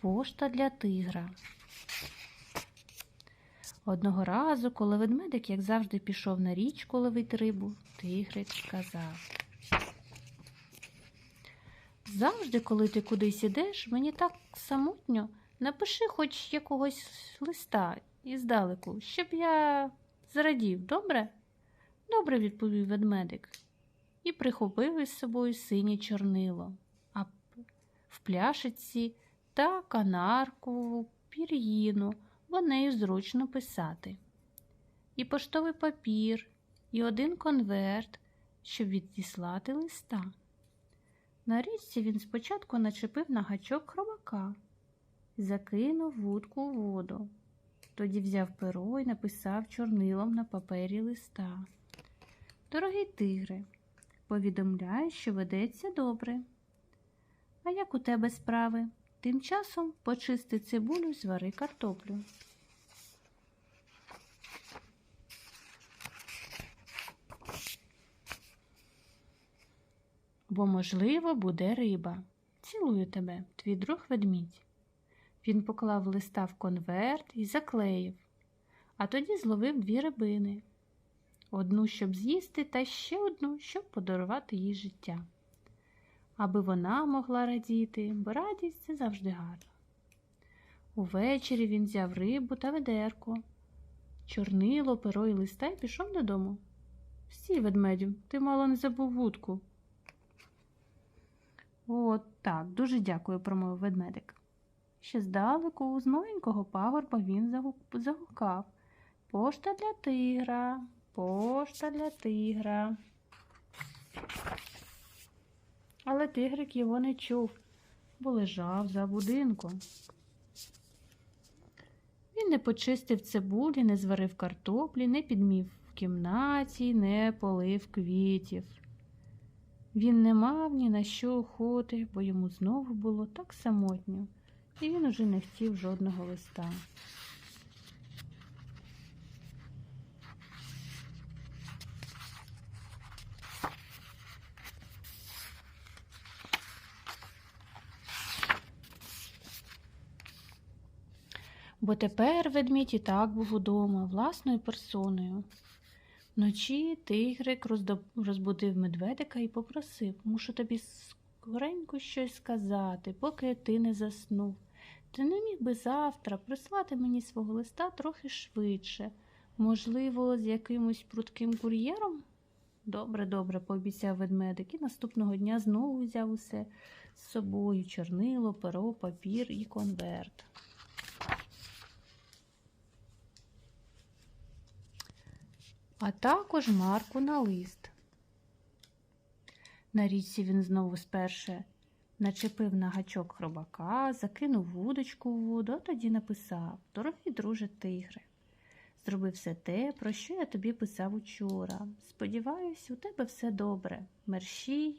Пошта для тигра. Одного разу, коли ведмедик, як завжди, пішов на річку ловити рибу, тигрик сказав. Завжди, коли ти кудись ідеш, мені так самотньо, напиши хоч якогось листа іздалеку, щоб я зрадів, добре? Добре, відповів ведмедик і прихопив із собою синє чорнило, а в пляшиці та канарку пір'їну, бо нею зручно писати. І поштовий папір, і один конверт, щоб відіслати листа. На річці він спочатку начепив на гачок хробака, закинув вудку у воду. Тоді взяв перо і написав чорнилом на папері листа. Дорогий тигре, повідомляю, що ведеться добре. А як у тебе справи? Тим часом почисти цибулю, звари картоплю. Бо, можливо, буде риба. Цілую тебе, твій друг ведмідь. Він поклав листа в конверт і заклеїв, а тоді зловив дві рибини одну, щоб з'їсти, та ще одну, щоб подарувати їй життя. Аби вона могла радіти, бо радість це завжди гарно. Увечері він взяв рибу та ведерко, чорнило, перо і листа і пішов додому. Стій, ведмедю, ти мало не забув вудку. От так, дуже дякую, промовив ведмедик. Ще здалеку, з маленького пагорба він загукав. Пошта для тигра, пошта для тигра. Але тигрик його не чув, бо лежав за будинком. Він не почистив цибулі, не зварив картоплі, не підмів в кімнаті, не полив квітів. Він не мав ні на що охоти, бо йому знову було так самотньо, і він уже не хотів жодного листа. Бо тепер ведмідь і так був удома власною персоною. Вночі тигрик розбудив медведика і попросив мушу тобі скоренько щось сказати, поки ти не заснув. Ти не міг би завтра прислати мені свого листа трохи швидше, можливо, з якимось прутким кур'єром? Добре, добре, пообіцяв ведмедик, і наступного дня знову взяв усе з собою чорнило, перо, папір і конверт. А також марку на лист. На річці він знову сперше начепив на гачок хробака, закинув вудочку в воду, а тоді написав Дорогий друже тигре, зроби все те, про що я тобі писав учора. Сподіваюсь, у тебе все добре. Мерщій.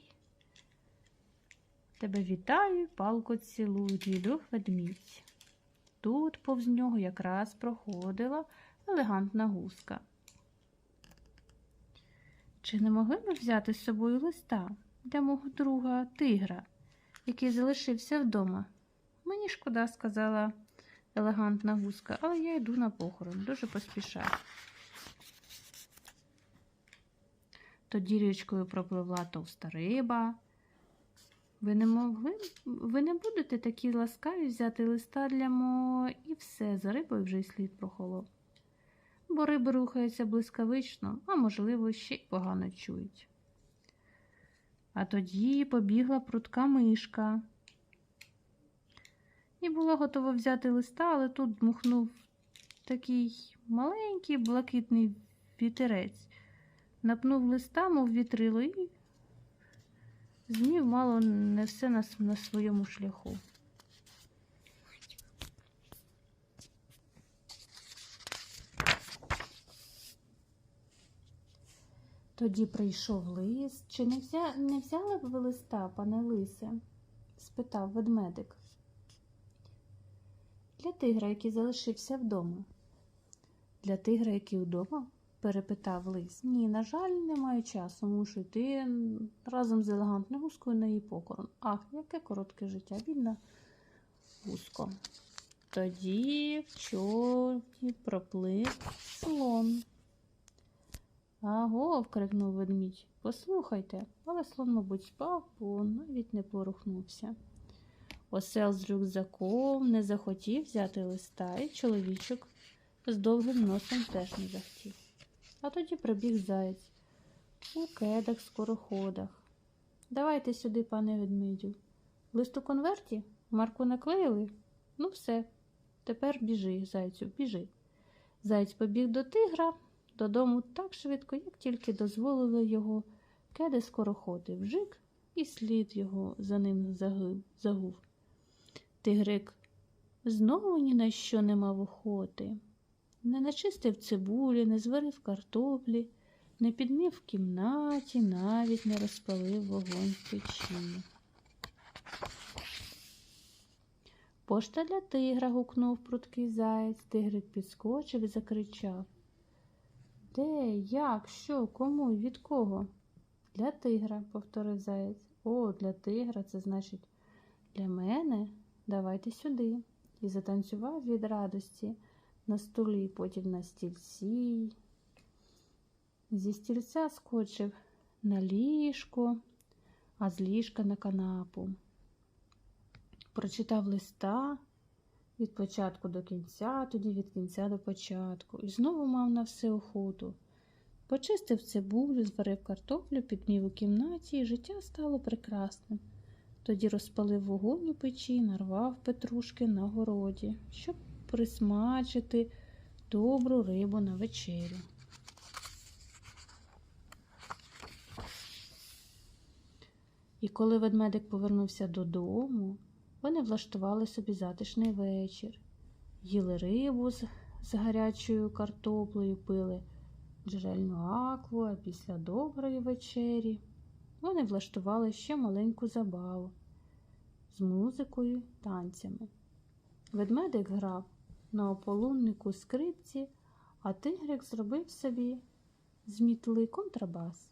Тебе вітаю, палко цілую, друг ведмідь. Тут повз нього якраз проходила елегантна гуска. Чи не могли б взяти з собою листа для мого друга тигра, який залишився вдома? Мені шкода, сказала елегантна гуска, але я йду на похорон, дуже поспішаю. Тоді річкою пропливла товста риба. Ви не могли, ви не будете такі ласкаві взяти листа для мого і все, за рибою вже й слід прохолов бо риби рухаються блискавично, а можливо, ще й погано чують. А тоді побігла прутка мишка. І була готова взяти листа, але тут дмухнув такий маленький блакитний вітерець, напнув листа, мов вітрило, і змів мало не все на, своєму шляху. Тоді прийшов лис. Чи не, взя... не взяли б ви листа, пане лисе? спитав ведмедик. Для тигра, який залишився вдома. Для тигра, який вдома? перепитав лис. Ні, на жаль, не маю часу. Мушу йти разом з елегантною гускою на її покорон. Ах, яке коротке життя. Бідна вузько. Тоді в човні проплив слон. Аго, вкрикнув ведмідь. Послухайте, але слон, мабуть, спав, бо навіть не порухнувся. Осел з рюкзаком не захотів взяти листа, і чоловічок з довгим носом теж не захотів. А тоді прибіг заєць у кедах скороходах. Давайте сюди, пане ведмедю. Лист у конверті? Марку наклеїли? Ну, все. Тепер біжи, зайцю, біжи. Заєць побіг до тигра додому так швидко, як тільки дозволили його кеди скороходи вжик, і слід його за ним загув. Тигрик знову ні на що не мав охоти. Не начистив цибулі, не зварив картоплі, не підмів в кімнаті, навіть не розпалив вогонь в печі. Пошта для тигра гукнув пруткий заєць. Тигрик підскочив і закричав. Де, як, що, кому від кого? Для тигра, повторив заєць. О, для тигра, це значить для мене. Давайте сюди. І затанцював від радості на столі, потім на стільці. Зі стільця скочив на ліжко, а з ліжка на канапу. Прочитав листа від початку до кінця, тоді від кінця до початку, і знову мав на все охоту. Почистив цибулю, зварив картоплю, підмів у кімнаті, і життя стало прекрасним. Тоді розпалив вогонь у печі, нарвав петрушки на городі, щоб присмачити добру рибу на вечерю. І коли ведмедик повернувся додому, вони влаштували собі затишний вечір, їли рибу з, з гарячою картоплею, пили джерельну акву, а після доброї вечері вони влаштували ще маленьку забаву з музикою танцями. Ведмедик грав на ополуннику скрипці, а тигрик зробив собі з мітли контрабас.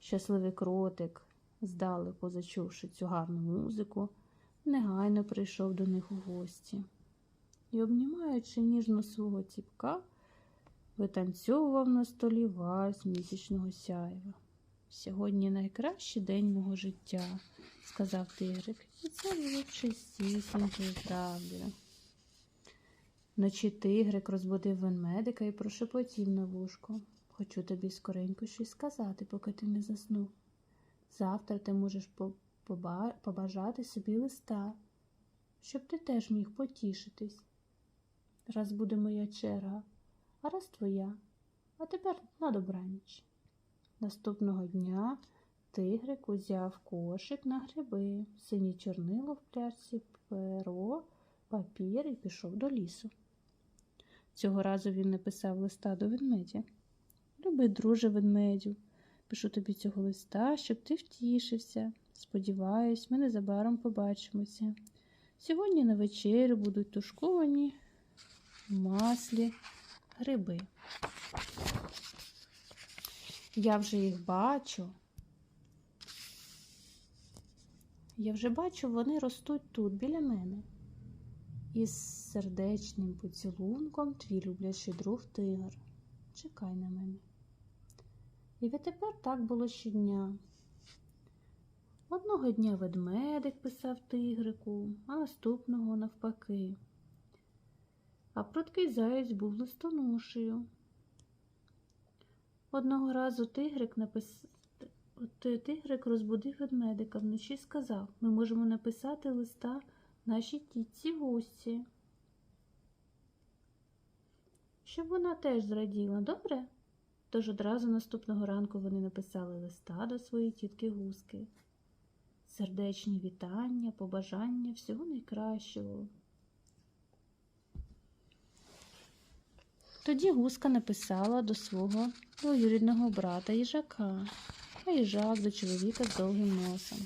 Щасливий кротик, здалеку зачувши цю гарну музику, негайно прийшов до них у гості і, обнімаючи ніжно свого ціпка, витанцьовував на столі вальс місячного сяєва. Сьогодні найкращий день мого життя, сказав тигрик, і це було чистісінькою правдою. Вночі тигрик розбудив ведмедика і прошепотів на вушко. Хочу тобі скоренько щось сказати, поки ти не заснув. Завтра ти можеш побажати собі листа, щоб ти теж міг потішитись. Раз буде моя черга, а раз твоя, а тепер на добраніч. Наступного дня тигрик узяв кошик на гриби, сині чорнило в пляшці, перо, папір і пішов до лісу. Цього разу він написав листа до ведмедя. Любий, друже ведмедю, пишу тобі цього листа, щоб ти втішився. Сподіваюсь, ми незабаром побачимося. Сьогодні на вечерю будуть тушковані маслі гриби. Я вже їх бачу. Я вже бачу, вони ростуть тут, біля мене. Із сердечним поцілунком твій люблячий друг тигр. Чекай на мене. І відтепер так було щодня. Одного дня ведмедик писав тигрику, а наступного навпаки. А пруткий заєць був листоношею. Одного разу тигрик напис... тигрик розбудив ведмедика вночі сказав ми можемо написати листа нашій тітці гості. Щоб вона теж зраділа, добре? Тож одразу наступного ранку вони написали листа до своєї тітки гуски. Сердечні вітання, побажання всього найкращого. Тоді гуска написала до свого двоюрідного брата їжака, а їжак до чоловіка з довгим носом.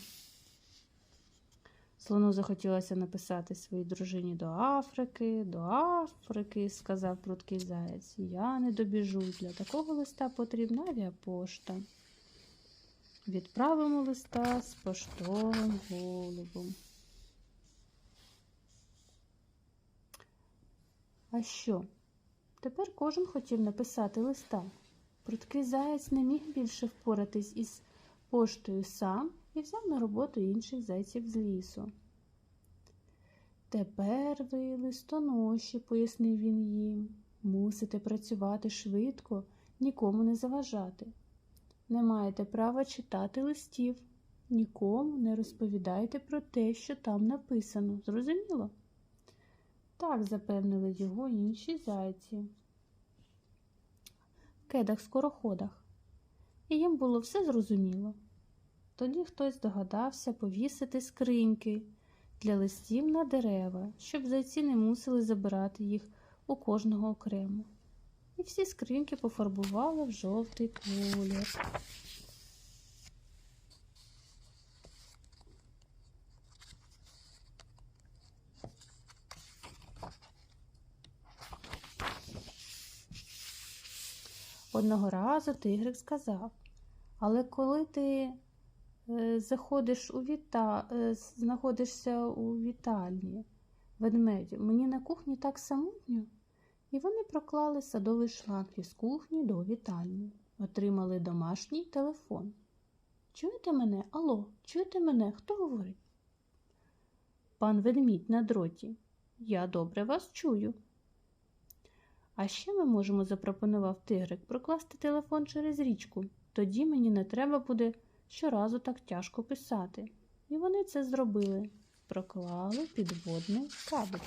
Слону захотілося написати своїй дружині до Африки, до Африки, сказав пруткий заєць. Я не добіжу. Для такого листа потрібна авіапошта. Відправимо листа з поштовим голубом. А що? Тепер кожен хотів написати листа. Прудкий заєць не міг більше впоратись із поштою сам і взяв на роботу інших зайців з лісу. Тепер ви листоноші, пояснив він їм, мусите працювати швидко, нікому не заважати. Не маєте права читати листів, нікому не розповідайте про те, що там написано. Зрозуміло? Так запевнили його інші зайці. Кедах скороходах. І їм було все зрозуміло. Тоді хтось догадався повісити скриньки для листів на дерева, щоб зайці не мусили забирати їх у кожного окремо. І всі скриньки пофарбували в жовтий колір. Одного разу тигрик сказав, але коли ти е, заходиш у віта... е, знаходишся у вітальні ведмедю, мені на кухні так самотньо. І вони проклали садовий шланг із кухні до вітальні, отримали домашній телефон. Чуєте мене? Алло, чуєте мене? Хто говорить? Пан ведмідь на дроті. Я добре вас чую. А ще ми можемо, запропонував тигрик, прокласти телефон через річку. Тоді мені не треба буде щоразу так тяжко писати. І вони це зробили. Проклали підводний кабель.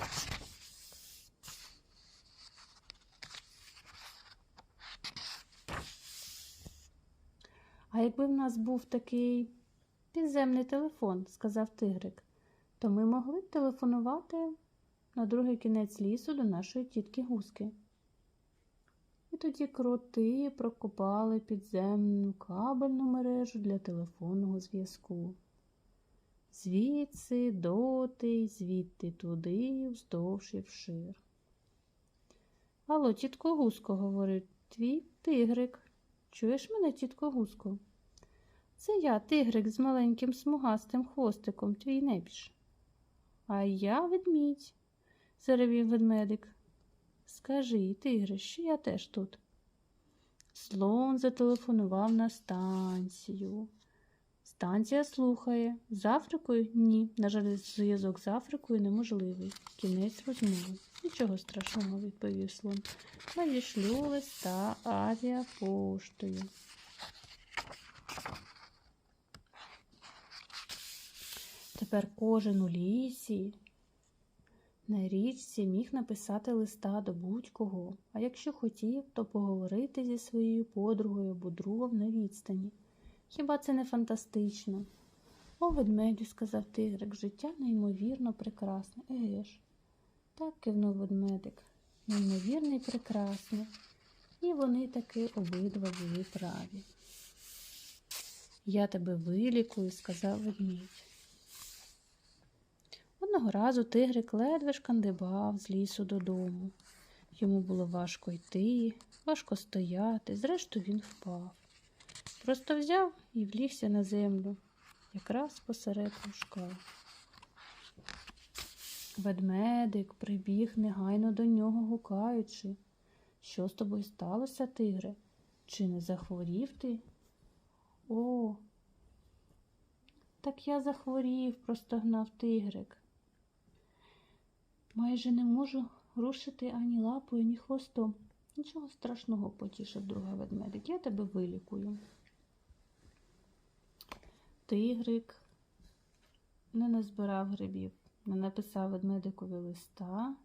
А якби в нас був такий підземний телефон, сказав тигрик, то ми могли б телефонувати на другий кінець лісу до нашої тітки Гуски. І тоді кроти прокопали підземну кабельну мережу для телефонного зв'язку. Звідси доти, звідти туди, вздовж і вшир. Алло, тітко Гуско, говорить, твій тигрик. Чуєш мене, тітко Гуско? Це я, тигрик з маленьким смугастим хвостиком, твій небіж. А я ведмідь, заревів ведмедик. Скажи, тигре, що я теж тут. Слон зателефонував на станцію. Станція слухає. З Африкою? Ні. На жаль, зв'язок з Африкою неможливий. Кінець розмови. Нічого страшного, відповів слон. Надішлю листа авіапоштою. Тепер кожен у лісі на річці міг написати листа до будь-кого, а якщо хотів, то поговорити зі своєю подругою або другом на відстані. Хіба це не фантастично? О, ведмедю, сказав тигрик, життя неймовірно прекрасне. Еге ж. Так кивнув ведмедик. Неймовірне і прекрасне. І вони таки обидва були праві. Я тебе вилікую, сказав ведмідь. Одного разу тигрик ледве шкандибав з лісу додому. Йому було важко йти, важко стояти, зрештою він впав. Просто взяв і влігся на землю, якраз посеред лужка. Ведмедик прибіг негайно до нього, гукаючи. Що з тобою сталося, тигре? Чи не захворів ти? О, так я захворів, простогнав тигрик. Майже не можу рушити ані лапою, ані хвостом. Нічого страшного, потішив друга ведмедик. Я тебе вилікую. Тигрик не назбирав грибів, написав ведмедикові листа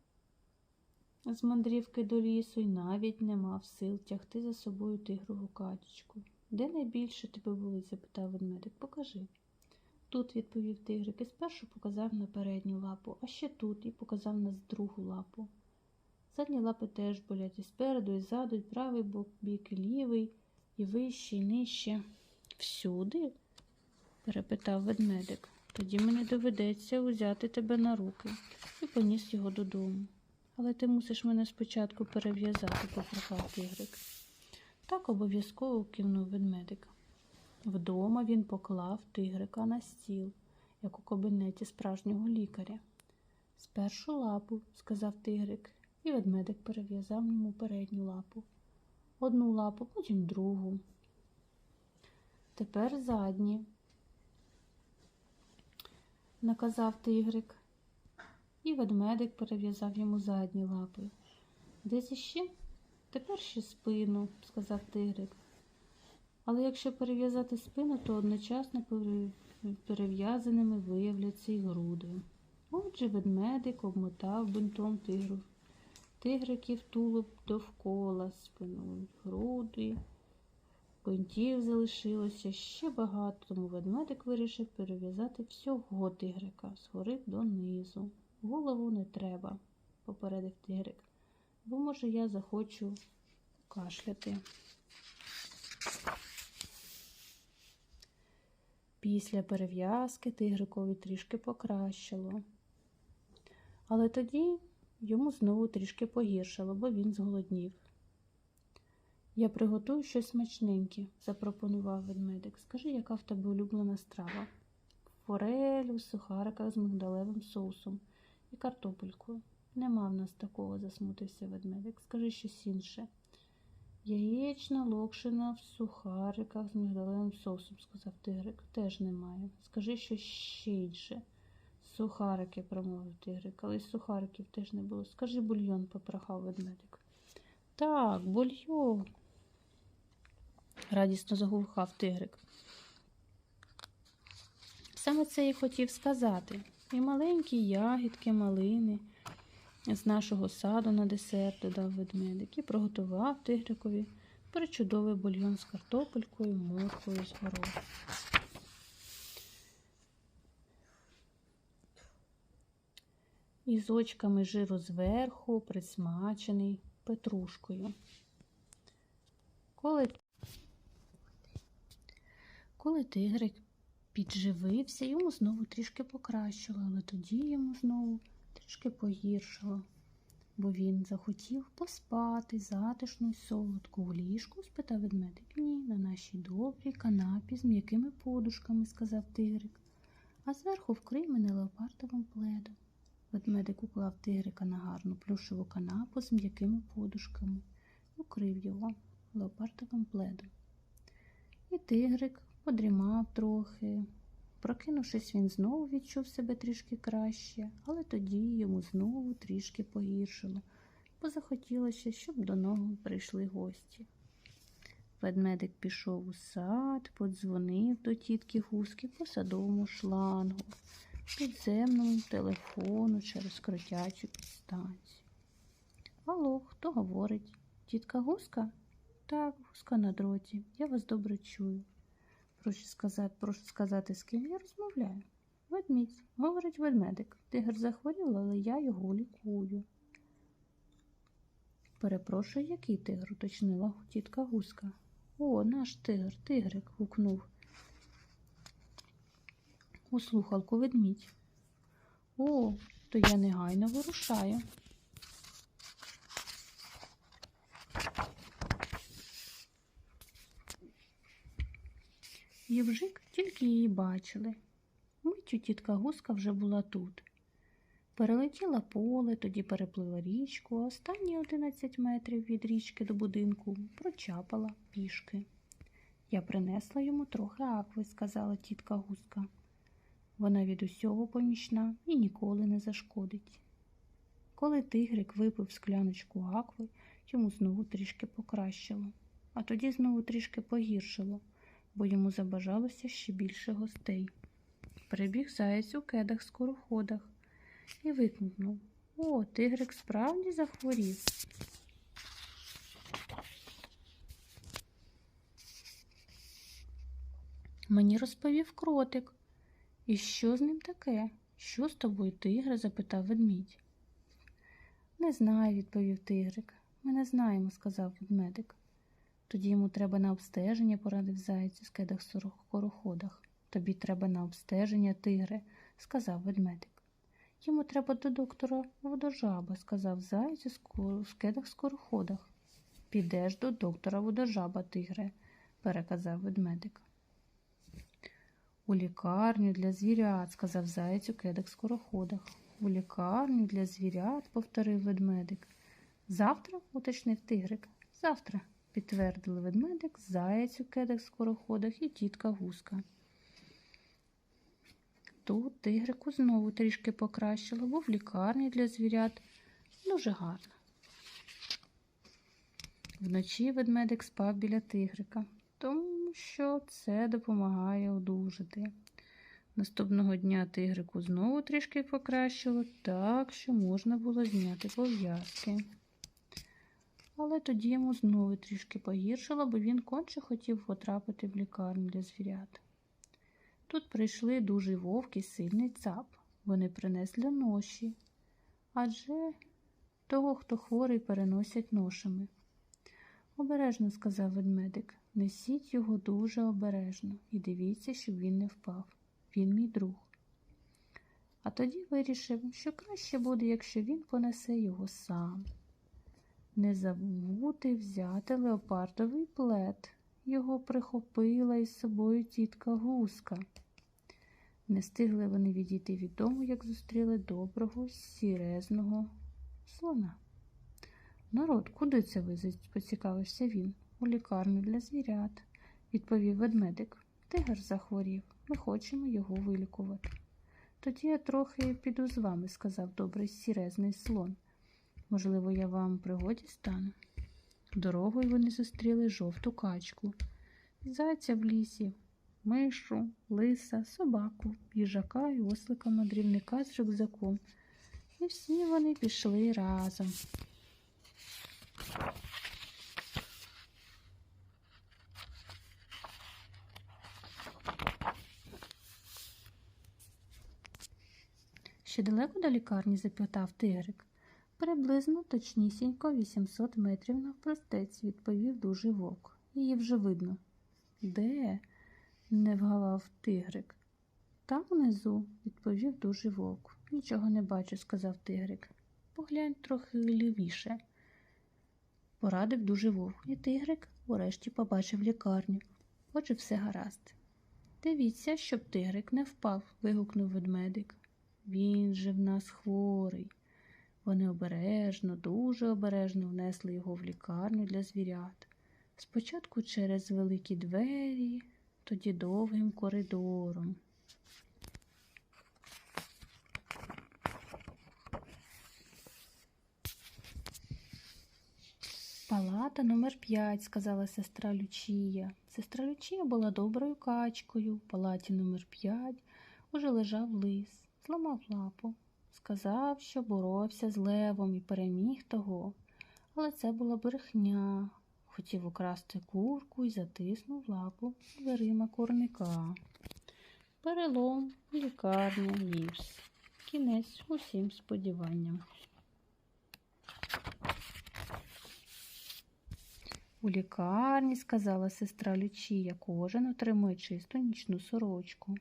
з мандрівки до лісу і навіть не мав сил тягти за собою тигрову качечку. Де найбільше тебе болить? запитав ведмедик. Покажи. Тут, відповів тигрик, і спершу показав на передню лапу, а ще тут і показав на другу лапу. Задні лапи теж болять і спереду, і ззаду, і правий бок, бік, і лівий, і вище, і нижче. Всюди? перепитав ведмедик. Тоді мені доведеться узяти тебе на руки і поніс його додому. Але ти мусиш мене спочатку перев'язати, попрохав тигрик. Так обов'язково кивнув ведмедик. Вдома він поклав тигрика на стіл, як у кабінеті справжнього лікаря. Спершу лапу, сказав тигрик, І ведмедик перев'язав йому передню лапу. Одну лапу, потім другу. Тепер задні, наказав тигрик. І ведмедик перев'язав йому задні лапи. Десь іще? Тепер ще спину, сказав тигрик. Але якщо перев'язати спину, то одночасно перев'язаними виявляться і груди. Отже, ведмедик обмотав бинтом тигру. Тигриків тулуб довкола спиною груди. Бинтів залишилося ще багато, тому ведмедик вирішив перев'язати всього тигрика згори донизу. Голову не треба, попередив тигрик, бо може я захочу кашляти. Після перев'язки тигрикові трішки покращило. Але тоді йому знову трішки погіршило, бо він зголоднів. Я приготую щось смачненьке, запропонував ведмедик. Скажи, яка в тебе улюблена страва? Форель у сухариках з мигдалевим соусом і картопелькою. Нема в нас такого, засмутився ведмедик. Скажи щось інше. Яєчна локшина в сухариках з мигдалевим соусом, сказав тигрик. Теж немає. Скажи щось ще інше. Сухарики, промовив тигрик, але й сухариків теж не було. Скажи бульйон, попрохав ведмедик. Так, бульйон. Радісно загукав тигрик. Саме це і хотів сказати. І маленькі ягідки, малини з нашого саду на десерт додав ведмедик і приготував тигрикові причудовий бульйон з картопелькою, морквою з гороху. І з очками жиру зверху, присмачений петрушкою. Коли, Коли тигрик підживився, йому знову трішки покращило, але тоді йому знову трішки погіршило, бо він захотів поспати затишну й солодку у ліжку, спитав ведмедик. Ні, на нашій добрій канапі з м'якими подушками, сказав тигрик, а зверху вкрий мене леопардовим пледом. Ведмедик уклав тигрика на гарну плюшеву канапу з м'якими подушками, укрив його леопардовим пледом. І тигрик подрімав трохи. Прокинувшись, він знову відчув себе трішки краще, але тоді йому знову трішки погіршило, бо захотілося, щоб до нього прийшли гості. Ведмедик пішов у сад, подзвонив до тітки Гуски по садовому шлангу, підземному телефону через кротячу підстанцію. Алло, хто говорить? Тітка Гуска? Так, гуска на дроті. Я вас добре чую. Прошу сказати, прошу сказати, з ким я розмовляю. Ведмідь, говорить ведмедик. Тигр захворів, але я його лікую. Перепрошую, який тигр, уточнила тітка Гуска. О, наш тигр, тигрик. гукнув. У слухалку ведмідь. О, то я негайно вирушаю. Євжик тільки її бачили. Миттю тітка Гуска вже була тут. Перелетіла поле, тоді переплила річку, а останні 11 метрів від річки до будинку прочапала пішки. Я принесла йому трохи акви, сказала тітка Гуска. Вона від усього помічна і ніколи не зашкодить. Коли тигрик випив скляночку акви, йому знову трішки покращило, а тоді знову трішки погіршило, бо йому забажалося ще більше гостей. Прибіг заєць у кедах скороходах і викнув О, тигрик справді захворів. Мені розповів кротик. І що з ним таке? Що з тобою, тигре? запитав ведмідь. Не знаю, відповів тигрик. Ми не знаємо, сказав ведмедик. Тоді йому треба на обстеження, порадив зайць у скедах скороходах. Тобі треба на обстеження, тигре, сказав ведмедик. Йому треба до доктора водожаба, сказав зайць у скедах скороходах. Підеш до доктора водожаба, тигре, переказав ведмедик. У лікарню для звірят, сказав заєць у кедах скороходах. У лікарню для звірят, повторив ведмедик. Завтра, уточнив тигрик. Завтра, підтвердили ведмедик, заєць у кедах скороходах і тітка гуска. Тут тигрику знову трішки покращило, бо в лікарні для звірят дуже гарно. Вночі ведмедик спав біля тигрика, тому що це допомагає одужати. Наступного дня тигрику знову трішки покращило, так що можна було зняти пов'язки. Але тоді йому знову трішки погіршило, бо він конче хотів потрапити в лікарню для звірят. Тут прийшли дуже вовк і сильний цап. Вони принесли ноші, адже того, хто хворий, переносять ношами. Обережно, сказав ведмедик, несіть його дуже обережно і дивіться, щоб він не впав. Він мій друг. А тоді вирішив, що краще буде, якщо він понесе його сам. Не забути взяти леопардовий плед. Його прихопила із собою тітка гуска. Не встигли вони відійти від дому, як зустріли доброго сірезного слона. Народ, куди це ви? поцікавився він. У лікарню для звірят, відповів ведмедик. Тигр захворів. Ми хочемо його вилікувати. Тоді я трохи піду з вами, сказав добрий сірезний слон. Можливо, я вам пригоді стану. Дорогою вони зустріли жовту качку, зайця в лісі, мишу, лиса, собаку, їжака і ослика мандрівника з рюкзаком. І всі вони пішли разом. Ще далеко до лікарні? запитав тигрик. Приблизно точнісінько 800 метрів навпростець, відповів дужий вовк. Її вже видно. Де? не вгавав тигрик. Там внизу, відповів дужий вовк. Нічого не бачу, сказав тигрик. Поглянь трохи лівіше. Порадив дуже вовк, і тигрик урешті побачив лікарню. Отже, все гаразд. Дивіться, щоб тигрик не впав, вигукнув ведмедик. Він же в нас хворий. Вони обережно, дуже обережно внесли його в лікарню для звірят. Спочатку через великі двері, тоді довгим коридором. Палата номер 5 сказала сестра Лючія. Сестра Лючія була доброю качкою. В палаті номер 5 уже лежав лис, зламав лапу. Сказав, що боровся з левом і переміг того. Але це була брехня. Хотів украсти курку і затиснув лапу дверима курника. Перелом, лікарня, гіпс. Кінець усім сподіванням. У лікарні, сказала сестра Лючія, кожен отримує чисту нічну сорочку.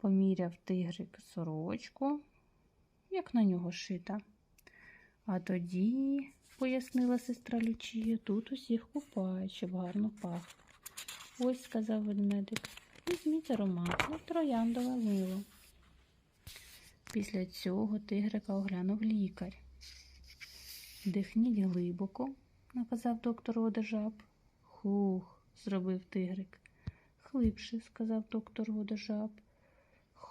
Поміряв тигрик сорочку, як на нього шита. А тоді, пояснила сестра Лючія, тут усіх купають, щоб гарно пахло. Ось, сказав ведмедик, візьміть ароматне трояндове мило. Після цього тигрика оглянув лікар. Дихніть глибоко, наказав доктор Водожаб. Хух, зробив тигрик. Хлибше, сказав доктор Водожаб.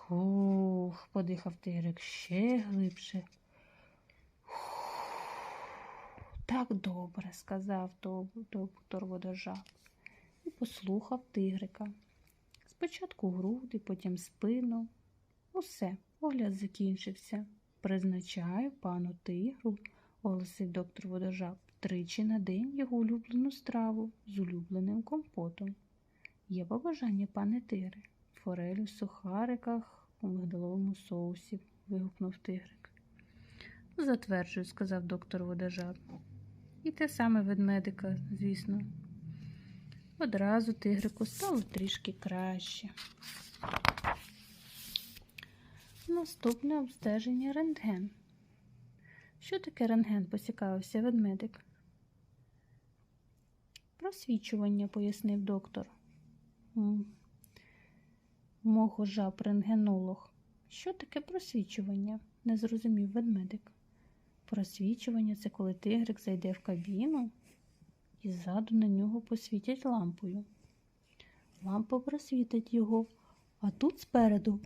Хух, подихав тигрик ще глибше. Так добре, сказав доктор Водожаб і послухав тигрика. Спочатку груди, потім спину. Усе, огляд закінчився. Призначаю пану тигру, оголосив доктор Водожаб, тричі на день його улюблену страву з улюбленим компотом. Є побажання, пане тигре, форель у сухариках у мигдаловому соусі, вигукнув тигрик. Затверджую, сказав доктор Водожаб. І те саме ведмедика, звісно. Одразу тигрику стало трішки краще. Наступне обстеження рентген. Що таке рентген? поцікавився ведмедик. Просвічування, пояснив доктор. Мого рентгенолог. Що таке просвічування? не зрозумів ведмедик. Просвічування це коли тигрик зайде в кабіну і ззаду на нього посвітять лампою. Лампа просвітить його, а тут спереду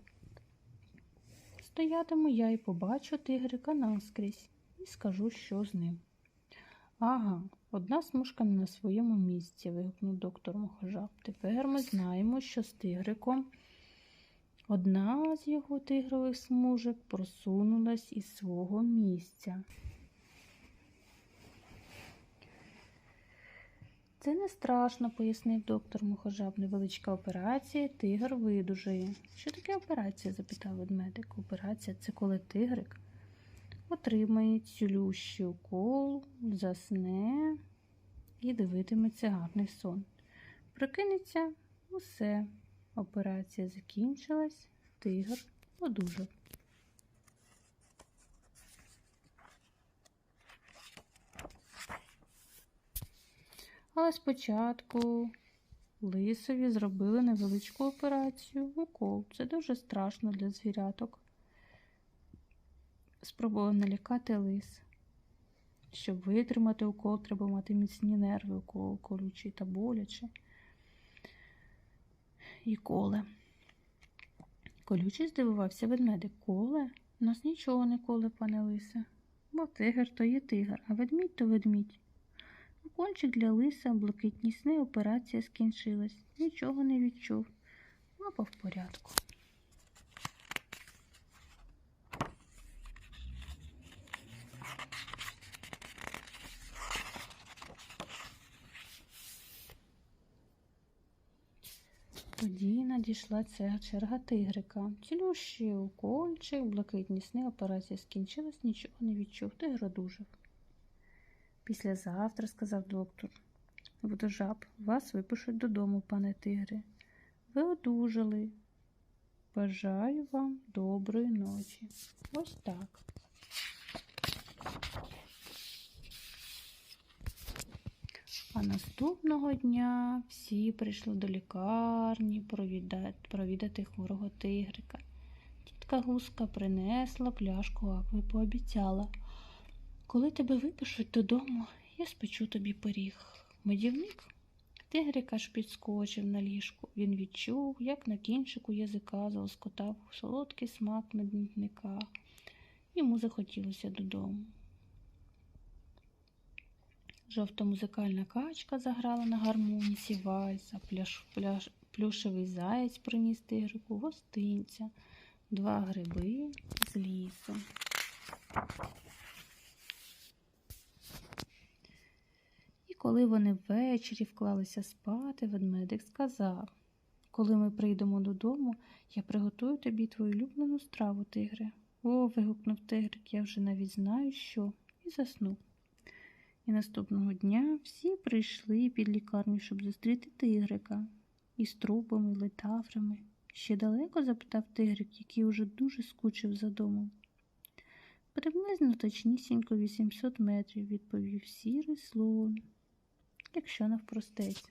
стоятиму я і побачу тигрика наскрізь і скажу, що з ним. Ага, одна смужка не на своєму місці, вигукнув доктор Мохожаб. Тепер ми знаємо, що з тигриком одна з його тигрових смужок просунулась із свого місця. Це не страшно, пояснив доктор Мухожаб. Невеличка операція, тигр видужає. Що таке операція? запитав ведмедик. Операція це коли тигрик отримає цілющий укол, засне і дивитиметься гарний сон. Прикинеться усе. Операція закінчилась, тигр одужав. Але спочатку лисові зробили невеличку операцію укол. Це дуже страшно для звіряток. Спробував налякати лис. Щоб витримати укол, треба мати міцні нерви, укол колючий та боляче. І коле. Колючий здивувався ведмедик. Коле? У нас нічого не коле, пане лисе. Бо тигр то є тигр, а ведмідь то ведмідь. Кончик для лиса, блакитні сни, операція скінчилась. Нічого не відчув. Лапа в порядку. Тоді надійшла ця черга тигрика. Цілющий укольчик, блакитні сни, операція скінчилась, нічого не відчув. Тигр одужав. Післязавтра, сказав доктор. Водожаб, вас випишуть додому, пане тигре. Ви одужали. Бажаю вам доброї ночі. Ось так. А наступного дня всі прийшли до лікарні провідати, провідати хворого тигрика. Тітка гуска принесла пляшку акви, пообіцяла. Коли тебе випишуть додому, я спечу тобі пиріг. Медівник тигрик аж підскочив на ліжку. Він відчув, як на кінчику язика залоскотав солодкий смак медівника. Йому захотілося додому. Жовта музикальна качка заграла на гармоніці вальса, пляш, пляш, плюшевий заєць приніс тигрику гостинця, два гриби з лісу. І коли вони ввечері вклалися спати, ведмедик сказав Коли ми прийдемо додому, я приготую тобі твою улюблену страву, тигре. О, вигукнув тигрик, я вже навіть знаю, що, і заснув. І наступного дня всі прийшли під лікарню, щоб зустріти тигрика із трупами, летаврами. Ще далеко? запитав тигрик, який уже дуже скучив за домом. Приблизно точнісінько 800 метрів, відповів сірий слон, якщо навпростець.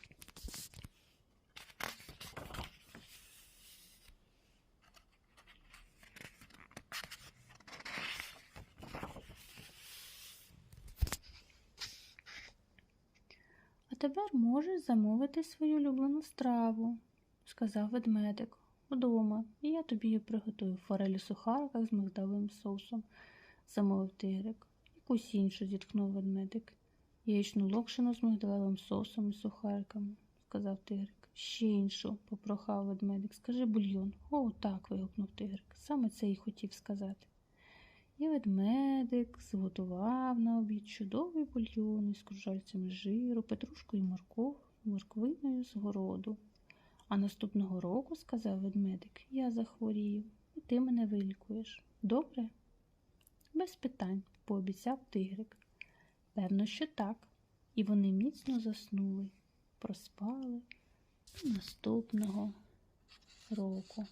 Тепер можеш замовити свою улюблену страву, сказав ведмедик. Вдома, і я тобі її приготую форель у сухариках з мигдалевим соусом, замовив тигрик. Якусь іншу зітхнув ведмедик. Яєчну локшину з мигдалевим соусом і сухариками, сказав тигрик. Ще іншу, попрохав ведмедик. Скажи бульйон. О, так. вигукнув тигрик. Саме це й хотів сказати. І ведмедик зготував на обід чудовий бульйон із кружальцями жиру, петрушкою морков, морквиною з городу. А наступного року, сказав ведмедик, я захворію, і ти мене вилікуєш. Добре? Без питань, пообіцяв тигрик. Певно, що так. І вони міцно заснули, проспали наступного року.